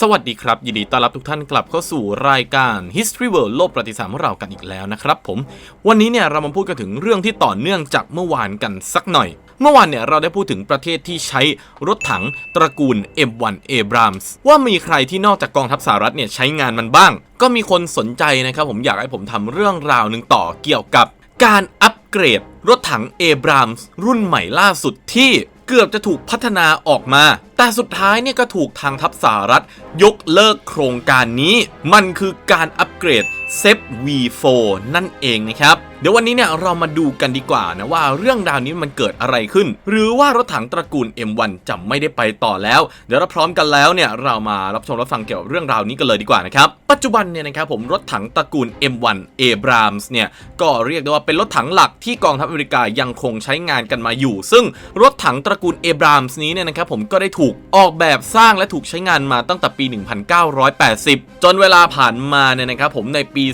สวัสดีครับ ยินดีต้อนรับทุกท่านกลับเข้าสู่รายการ History World โลกประวัติศาสตร์ของเรากันอีกแล้วนะครับผม วันนี้เนี่ยเรามาพูดกันถึงเรื่องที่ต่อเนื่องจากเมื่อวานกันสักหน่อย เมื่อวานเนี่ยเราได้พูดถึงประเทศที่ใช้รถถังตระกูล M1 Abrams ว่ามีใครที่นอกจากกองทัพสหรัฐเนี่ยใช้งานมันบ้าง ก็มีคนสนใจนะครับผมอยากให้ผมทำเรื่องราวหนึ่งต่อเกี่ยวกับ การอัปเกรดรถถัง Abrams รุ่นใหม่ล่าสุดที่ เกือบจะถูกพัฒนาออกมา แต่สุดท้ายเนี่ยก็ถูกทางทัพสหรัฐ ยกเลิกโครงการนี้ มันคือการอัปเกรดเซฟ V4 นั่นเองนะครับเดี๋ยววันนี้เนี่ยเรามาดูกันดีกว่านะว่าเรื่องราวนี้มันเกิดอะไรขึ้น หรือว่ารถถังตระกูล M1 จะไม่ได้ไปต่อแล้ว เดี๋ยวเราพร้อมกันแล้วเนี่ยเรามารับชมรับฟังเกี่ยวกับเรื่องราวนี้กันเลยดีกว่านะครับปัจจุบันเนี่ยนะครับผมรถถังตระกูล M1 Abrams เนี่ยก็เรียกได้ว่าเป็นรถถังหลักที่กองทัพอเมริกายังคงใช้งานกันมาอยู่ ซึ่งรถถังตระกูล Abrams นี้เนี่ยนะครับผมก็ได้ถูกออกแบบสร้างและถูกใช้งานมาตั้งแต่ปี 1980 จนเวลาผ่านมาเนี่ยนะครับผมในปี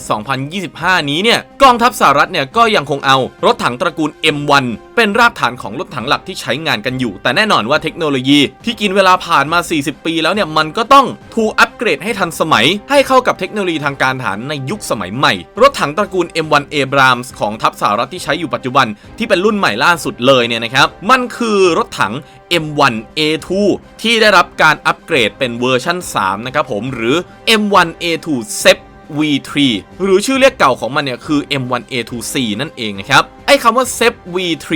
2025 นี้เนี่ยกองทัพสหรัฐเนี่ยก็ยังคงเอารถถังตระกูล M1 เป็นรากฐานของรถถังหลักที่ใช้งานกันอยู่ แต่แน่นอนว่าเทคโนโลยีที่กินเวลาผ่านมา 40 ปีแล้วเนี่ยมันก็ต้องถูกอัปเกรดให้ทันสมัย ให้เข้ากับเทคโนโลยีทางการทหารในยุคสมัยใหม่ รถถังตระกูล M1 Abrams ของทัพสหรัฐที่ใช้อยู่ปัจจุบันที่เป็นรุ่นใหม่ล่าสุดเลยเนี่ยนะครับมันคือรถถัง M1 A2 ที่ได้รับการอัปเกรดเป็นเวอร์ชัน3 นะครับผมหรือ M1 A2 SEP V3 หรือชื่อเรียกเก่าของมันเนี่ยคือ M1A2C นั่นเองนะครับ ไอ้คำว่า SEP V3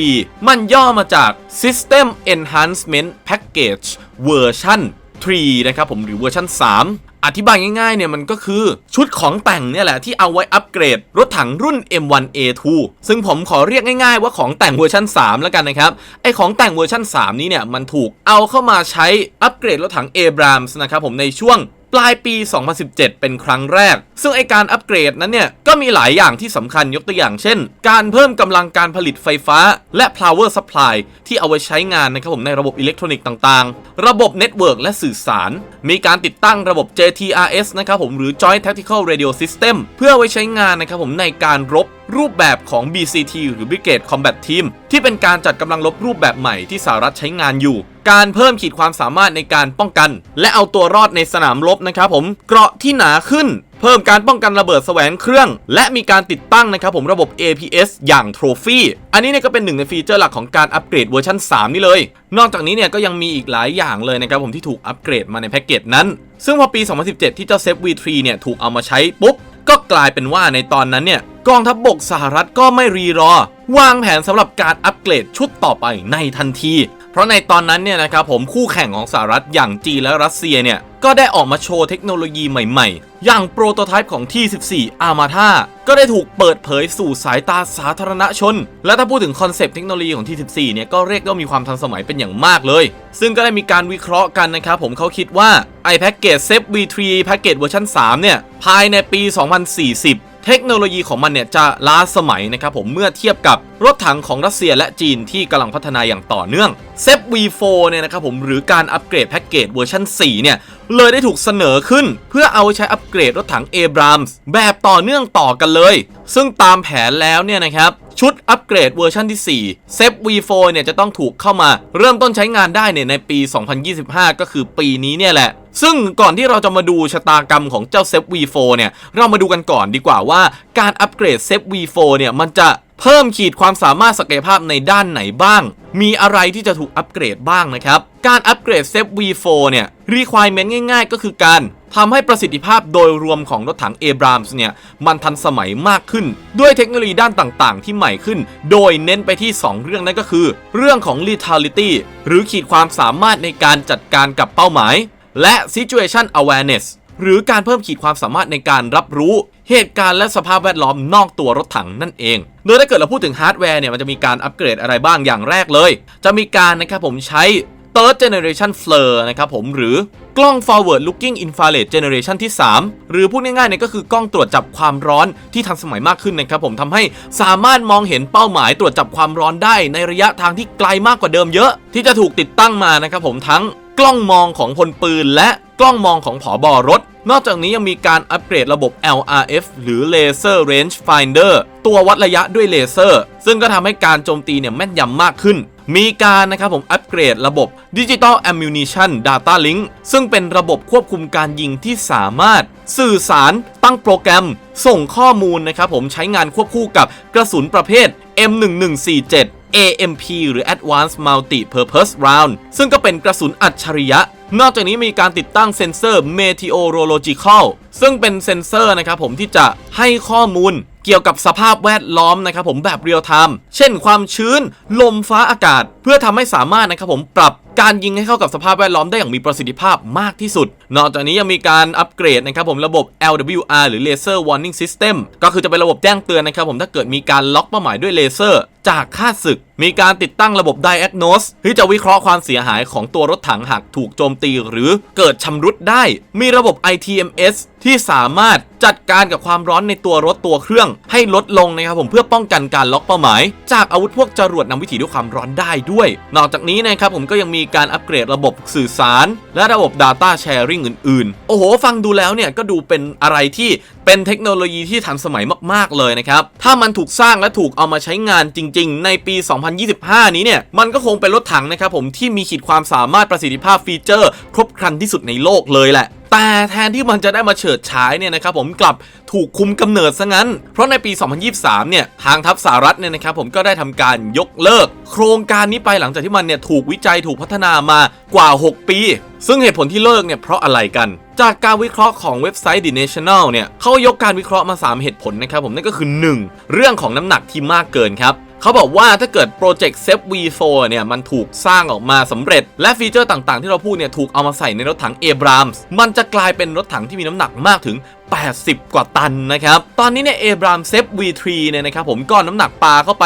มันย่อมาจาก System Enhancement Package Version 3 นะครับผมหรือเวอร์ชัน3 อธิบายง่ายๆเนี่ยมันก็คือชุดของแต่งเนี่ยแหละที่เอาไว้อัปเกรด รถถังรุ่น M1A2 ซึ่งผมขอเรียกง่ายๆว่าของแต่งเวอร์ชัน3 แล้วกันนะครับ ไอของแต่งเวอร์ชัน3 นี้เนี่ยมันถูกเอาเข้ามาใช้อัปเกรดรถถัง Abrams นะครับผมในช่วง ปลายปี 2017 เป็นครั้งแรก ซึ่งไอการอัปเกรดนั้นเนี่ย ก็มีหลายอย่างที่สำคัญยกตัวอย่างเช่น การเพิ่มกำลังการผลิตไฟฟ้า และ power supply ที่เอาไว้ใช้งานนะครับผมในระบบอิเล็กทรอนิกส์ต่างๆ ระบบเน็ตเวิร์กและสื่อสาร มีการติดตั้งระบบ JTRS นะครับผมหรือ Joint Tactical Radio System เพื่อไว้ใช้งานนะครับผมในการรบรูปแบบของ BCT หรือ Brigade Combat Team ที่เป็นการจัดกำลังรบรูปแบบใหม่ที่สหรัฐใช้งานอยู่ การเพิ่มขีดความสามารถในการป้องกัน และเอาตัวรอดในสนามรบนะครับผมเกราะที่หนาขึ้นเพิ่มการป้องกันระเบิดแสวงเครื่อง และมีการติดตั้งนะครับผมระบบ APS อย่างโทรฟี่อันนี้เนี่ยก็เป็นหนึ่งในฟีเจอร์หลักของการอัปเกรดเวอร์ชัน3 นี่เลย นอกจากนี้เนี่ยก็ยังมีอีกหลายอย่างเลยนะครับผมที่ถูกอัปเกรดมาในแพ็กเกจนั้น ซึ่งพอปี 2017 ที่เจ้าเซฟ V3 เนี่ยถูกเอามาใช้ปุ๊บ ก็กลายเป็นว่าในตอนนั้นเนี่ยกองทัพบบกสหรัฐก็ไม่รีรอ วางแผนสำหรับการอัปเกรดชุดต่อไปในทันที เพราะในตอนนั้นเนี่ยนะครับผมคู่แข่งของสหรัฐอย่างจีนและรัสเซียเนี่ยก็ได้ออกมาโชว์เทคโนโลยีใหม่ๆ อย่างโปรโตไทป์ของ T14 Armata ก็ได้ถูกเปิดเผยสู่สายตาสาธารณชน และถ้าพูดถึงคอนเซปต์เทคโนโลยีของ T14 เนี่ยก็เรียกว่ามีความทันสมัยเป็นอย่างมากเลย ซึ่งก็ได้มีการวิเคราะห์กันนะครับผมเขาคิดว่าไอแพ็กเกจ SEP V3 แพ็กเกจเวอร์ชัน3เนี่ยภายในปี 2040 เทคโนโลยีของมันเนี่ยจะล้าสมัยนะครับผมเมื่อเทียบกับรถถังของรัสเซียและจีนที่กำลังพัฒนาอย่างต่อเนื่องเซฟ V4 เนี่ยนะครับผมหรือการอัปเกรดแพ็กเกจเวอร์ชัน4 เนี่ย เลยได้ถูกเสนอขึ้น เพื่อเอาใช้อัปเกรดรถถังเอบรามส์แบบต่อเนื่องต่อกันเลย ซึ่งตามแผนแล้วเนี่ยนะครับ ชุดอัปเกรดเวอร์ชันที่4 z V4 เนี่ยจะต้องถูกเข้ามาเริ่มต้นใช้งานได้เนี่ยในปี 2025 ก็คือปีนี้เนี่ยแหละ ซึ่งก่อนที่เราจะมาดูชะตากรรมของเจ้า z V4 เนี่ยเรามาดูกันก่อนดีกว่าว่าการอัปเกรด z V4 เนี่ยมันจะเพิ่มขีดความสามารถศักยภาพในด้านไหนบ้าง มีอะไรที่จะถูกอัปเกรดบ้างนะครับ การอัปเกรด z V4 เนี่ย requirement ง่ายๆ ก็คือการ ทำให้ประสิทธิภาพโดยรวมของรถถัง Abrams เนี่ย มันทันสมัยมากขึ้น ด้วยเทคโนโลยีด้านต่างๆ ที่ใหม่ขึ้น โดยเน้นไปที่ 2 เรื่องนั่นก็คือ เรื่องของ lethality หรือขีดความสามารถในการจัดการกับเป้าหมาย และ situation awareness หรือการเพิ่มขีดความสามารถในการรับรู้ เหตุการณ์และสภาพแวดล้อมนอกตัวรถถังนั่นเอง โดยถ้าเกิดเราพูดถึงฮาร์ดแวร์เนี่ยมันจะมีการอัปเกรดอะไรบ้างอย่างแรกเลย จะมีการนะครับผมใช้ Third Generation FLIR นะครับผมหรือกล้อง Forward Looking Infrared Generation ที่ 3 หรือพูดง่ายๆเนี่ยก็คือกล้องตรวจจับความร้อนที่ทันสมัยมากขึ้นนะครับผมทำให้สามารถมองเห็นเป้าหมายตรวจจับความร้อนได้ในระยะทางที่ไกลมากกว่าเดิมเยอะ ที่จะถูกติดตั้งมานะครับผมทั้งกล้องมองของพลปืน และกล้องมองของผอบอรถ นอกจากนี้ยังมีการอัปเกรดระบบ LRF หรือ Laser Range Finder ตัววัดระยะด้วยเลเซอร์ ซึ่งก็ทำให้การโจมตีเนี่ยแม่นยำมากขึ้น มีการนะครับผมอัปเกรดระบบ Digital Ammunition Data Link ซึ่งเป็นระบบควบคุมการยิงที่สามารถ สื่อสารตั้งโปรแกรม ส่งข้อมูลนะครับผมใช้งานควบคู่กับกระสุนประเภท M1147 AMP หรือ Advanced Multi Purpose Round ซึ่งก็เป็นกระสุนอัจฉริยะ นอกจากนี้มีการติดตั้งเซ็นเซอร์ Meteorological ซึ่งเป็นเซ็นเซอร์นะครับผมที่จะให้ข้อมูล เกี่ยวกับสภาพแวดล้อมนะครับผมแบบเรียลไทม์เช่นความชื้น ลมฟ้าอากาศ พื่อทำให้สามารถนะครับผมปรับการยิงให้เข้ากับสภาพแวดล้อมได้อย่างมีประสิทธิภาพมากที่สุด นอกจากนี้ยังมีการอัปเกรดนะครับผมระบบ LWR หรือ Laser Warning System ก็คือจะเป็นระบบแจ้งเตือนนะครับผมถ้าเกิดมีการล็อกเป้าหมายด้วยเลเซอร์จากค่าศึก มีการติดตั้งระบบ Diagnose ที่จะวิเคราะห์ความเสียหายของตัวรถถังหากถูกโจมตีหรือเกิดชำรุดได้ มีระบบ ITMS ที่สามารถจัดการกับความร้อนในตัวรถตัวเครื่อง ให้ลดลงนะครับผมเพื่อป้องกันการล็อกเป้าหมาย จากอาวุธพวกจรวดนำวิถีด้วยความร้อนได้ด้วยนอกจากนี้นะครับผมก็ยังมีการอัปเกรดระบบสื่อสาร และระบบ Data Sharing อื่นๆ โอ้โห ฟังดูแล้วเนี่ยก็ดูเป็นอะไรที่เป็นเทคโนโลยีที่ทันสมัยมากๆเลยนะครับ ถ้ามันถูกสร้างและถูกเอามาใช้งานจริง ๆ ในปี 2025 นี้เนี่ย มันก็คงเป็นรถถังนะครับผมที่มีขีดความสามารถประสิทธิภาพฟีเจอร์ ครบครันที่สุดในโลกเลยแหละ แต่แทนที่มันจะได้มาเฉิดฉายเนี่ยนะครับผมกลับถูกคุมกำเนิดซะงั้น เพราะในปี 2023 เนี่ยทางทัพสหรัฐเนี่ยนะครับผมก็ได้ทำการยกเลิก โครงการนี้ไปหลังจากที่มันเนี่ยถูกวิจัยถูกพัฒนามากว่า 6 ปี ซึ่งเหตุผลที่เลิกเนี่ยเพราะอะไรกันจากการวิเคราะห์ของเว็บไซต์ The National เนี่ยเขายกการวิเคราะห์มา 3 เหตุผลนะครับผมนั่นก็คือ 1. เรื่องของน้ำหนักที่มากเกินครับ เขาบอกว่าถ้าเกิดโปรเจกต์เซฟวีโซเนี่ยมันถูกสร้างออกมาสำเร็จ และฟีเจอร์ต่างๆ ที่เราพูดเนี่ยถูกเอามาใส่ในรถถังเอบรามส์มันจะกลายเป็นรถถังที่มีน้ำหนักมากถึง 80 กว่าตันนะครับ ตอนนี้เนี่ยเอบรามเซฟ V3 เนี่ยนะครับผมก้อนน้ำหนักปลาเข้าไป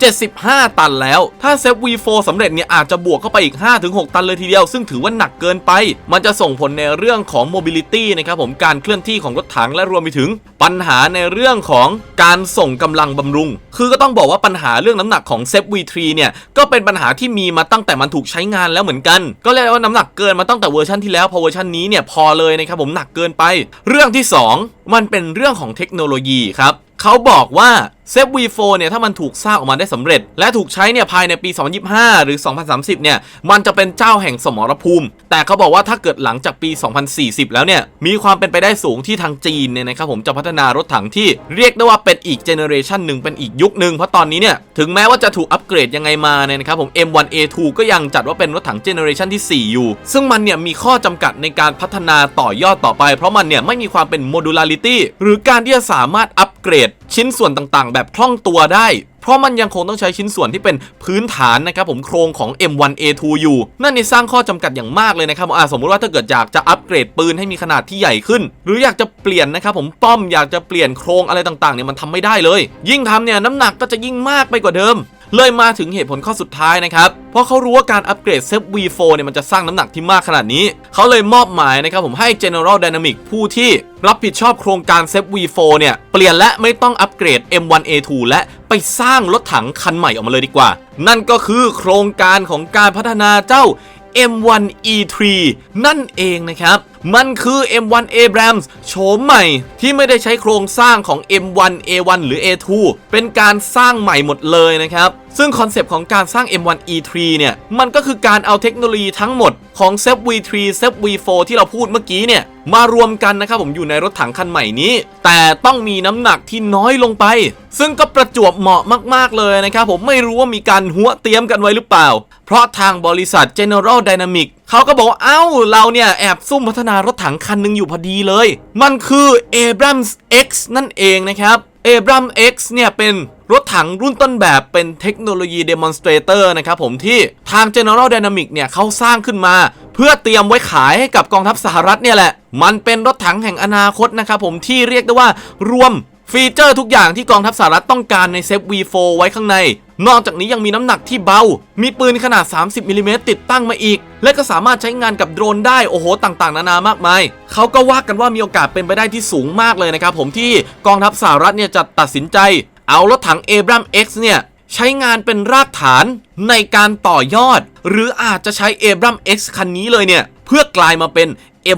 75 ตันแล้ว ถ้าเซฟ V4 สำเร็จเนี่ยอาจจะบวกเข้าไปอีก 5-6 ตันเลยทีเดียว ซึ่งถือว่าหนักเกินไป มันจะส่งผลในเรื่องของ mobility นะครับผมการเคลื่อนที่ของรถถังและรวมไปถึง ปัญหาในเรื่องของการส่งกำลังบำรุง คือก็ต้องบอกว่าปัญหาเรื่องน้ำหนักของเซฟ V3 เนี่ยก็เป็นปัญหาที่มีมาตั้งแต่มันถูกใช้งานแล้วเหมือนกัน ก็เรียกว่าน้ำหนักเกินมาตั้งแต่เวอร์ชันที่แล้วพอเวอร์ชันนี้เนี่ยพอเลยนะครับผมหนักเกินไป เรื่องที่สองมันเป็นเรื่องของเทคโนโลยีครับเขาบอกว่า เซฟ V4 เนี่ยถ้ามันถูกสร้างออกมาได้สำเร็จ และถูกใช้เนี่ยภายในปี 2025 หรือ 2030 เนี่ยมันจะเป็นเจ้าแห่งสมรภูมิ แต่เขาบอกว่าถ้าเกิดหลังจากปี 2040 แล้วเนี่ยมีความเป็นไปได้สูงที่ทางจีนเนี่ยนะครับผมจะพัฒนารถถังที่เรียกได้ว่าเป็นอีกเจเนอเรชันหนึ่งเป็นอีกยุคหนึ่งเพราะตอนนี้เนี่ยถึงแม้ว่าจะถูกอัปเกรดยังไงมาเนี่ยนะครับผม M1A2 ก็ยังจัดว่าเป็นรถถังเจเนอเรชันที่ 4 อยู่ ซึ่งมันเนี่ยมีข้อจำกัดในการพัฒนาต่อยอดต่อไป เพราะมันเนี่ยไม่มีความเป็น modularity หรือการที่จะสามารถอัปเกรดชิ้นส่วนต่างๆแบบแบบคล่องตัวได้ เพราะมันยังคงต้องใช้ชิ้นส่วนที่เป็นพื้นฐานนะครับผมโครงของ M1A2 อยู่ นั่นนี่สร้างข้อจำกัดอย่างมากเลยนะครับอ่าสมมติว่าถ้าเกิดอยากจะอัปเกรดปืนให้มีขนาดที่ใหญ่ขึ้น หรืออยากจะเปลี่ยนนะครับผมป้อมอยากจะเปลี่ยนโครงอะไรต่างๆเนี่ยมันทำไม่ได้เลย ยิ่งทำเนี่ยน้ำหนักก็จะยิ่งมากไปกว่าเดิม เลยมาถึงเหตุผลข้อสุดท้ายนะครับ เพราะเขารู้ว่าการอัปเกรดเซฟ V4 เนี่ยมันจะสร้างน้ำหนักที่มากขนาดนี้ เขาเลยมอบหมายนะครับผมให้ General Dynamic ผู้ที่รับผิดชอบโครงการเซฟ V4 เนี่ย เปลี่ยนและไม่ต้องอัปเกรด M1A2 และไปสร้างรถถังคันใหม่ออกมาเลยดีกว่า นั่นก็คือโครงการของการพัฒนาเจ้า M1E3 นั่นเองนะครับ มันคือ M1 Abrams โฉมใหม่ที่ไม่ได้ใช้โครงสร้างของ M1A1 หรือ A2 เป็นการสร้างใหม่หมดเลยนะครับ ซึ่งคอนเซปต์ของการสร้าง M1E3 เนี่ย มันก็คือการเอาเทคโนโลยีทั้งหมดของ SEP V3 SEP V4 ที่เราพูดเมื่อกี้เนี่ยมารวมกันนะครับผมอยู่ในรถถังคันใหม่นี้ แต่ต้องมีน้ำหนักที่น้อยลงไป ซึ่งก็ประจวบเหมาะมาก ๆ เลยนะครับผมไม่รู้ว่ามีการหัวเตรียมกันไว้หรือเปล่า เพราะทางบริษัท General Dynamic เขาก็บอกว่าเอ้าเราเนี่ยแอบซุ่มพัฒนารถถังคันหนึ่งอยู่พอดีเลย มันคือ Abrams X นั่นเองนะครับ Abrams X เนี่ยเป็นรถถังรุ่นต้นแบบเป็นเทคโนโลยี Demonstrator นะครับผมที่ทาง General Dynamic เนี่ยเขาสร้างขึ้นมา เพื่อเตรียมไว้ขายให้กับกองทัพสหรัฐเนี่ยแหละ มันเป็นรถถังแห่งอนาคตนะครับผมที่เรียกได้ว่ารวมฟีเจอร์ทุกอย่างที่กองทัพสหรัฐต้องการในเซฟ V4 ไว้ข้างใน นอกจากนี้ยังมีน้ำหนักที่เบา มีปืนขนาด 30มิลลิเมตรติดตั้งมาอีก และก็สามารถใช้งานกับโดรนได้ โอ้โห ต่างๆ นานามากมาย เขาก็ว่ากันว่ามีโอกาสเป็นไปได้ที่สูงมากเลยนะครับผมที่กองทัพสหรัฐเนี่ยจะตัดสินใจ เอารถถัง Abram X เนี่ยใช้งานเป็นรากฐานในการต่อยอด หรืออาจจะใช้ Abram X คันนี้เลยเนี่ย เพื่อกลายมาเป็น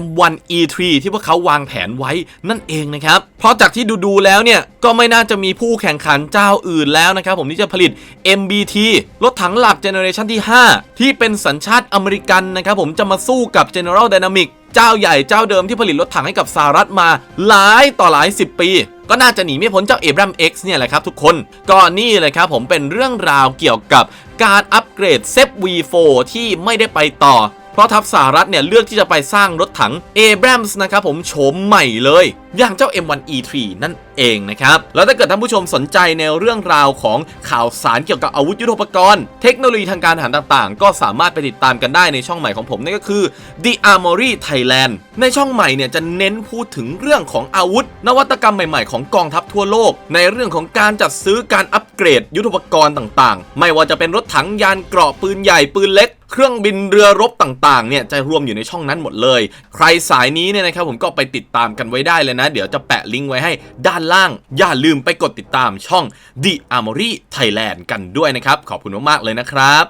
M1E3 ที่พวกเขาวางแผนไว้นั่นเองนะครับ เพราะจากที่ดูๆแล้วเนี่ย ก็ไม่น่าจะมีผู้แข่งขันเจ้าอื่นแล้วนะครับผมที่จะผลิต MBT รถถังหลักเจเนอเรชันที่ 5 ที่เป็นสัญชาติอเมริกันนะครับผมจะมาสู้กับ General Dynamics เจ้าใหญ่เจ้าเดิมที่ผลิตรถถังให้กับสหรัฐมาหลายต่อหลาย 10 ปี ก็น่าจะหนีไม่พ้นเจ้า Abram X เนี่ยแหละครับทุกคนก็นี่เลยครับผมเป็นเรื่องราวเกี่ยวกับการอัปเกรดเซฟ V4 ที่ไม่ได้ไปต่อ เพราะทัพสหรัฐเนี่ยเลือกที่จะไปสร้างรถถัง Abrams นะครับผมโฉมใหม่เลย อย่างเจ้า M1E3 นั่นเองนะครับ แล้วถ้าเกิดท่านผู้ชมสนใจในเรื่องราวของข่าวสารเกี่ยวกับอาวุธยุทโธปกรณ์ เทคโนโลยีทางการทหารต่างๆ ก็สามารถไปติดตามกันได้ในช่องใหม่ของผมนั่นก็คือ The Armory Thailand ในช่องใหม่เนี่ยจะเน้นพูดถึงเรื่องของอาวุธ นวัตกรรมใหม่ๆ ของกองทัพทั่วโลก ในเรื่องของการจัดซื้อการอัปเกรดยุทโธปกรณ์ต่างๆ ไม่ว่าจะเป็นรถถังยานเกราะปืนใหญ่ปืนเล็ก เครื่องบินเรือรบต่างๆเนี่ยจะรวมอยู่ในช่องนั้นหมดเลย ใครสายนี้เนี่ยนะครับผมก็ไปติดตามกันไว้ได้เลยนะ เดี๋ยวจะแปะลิงก์ไว้ให้ด้านล่าง อย่าลืมไปกดติดตามช่อง The Armory Thailand กันด้วยนะครับ ขอบคุณมากๆเลยนะครับ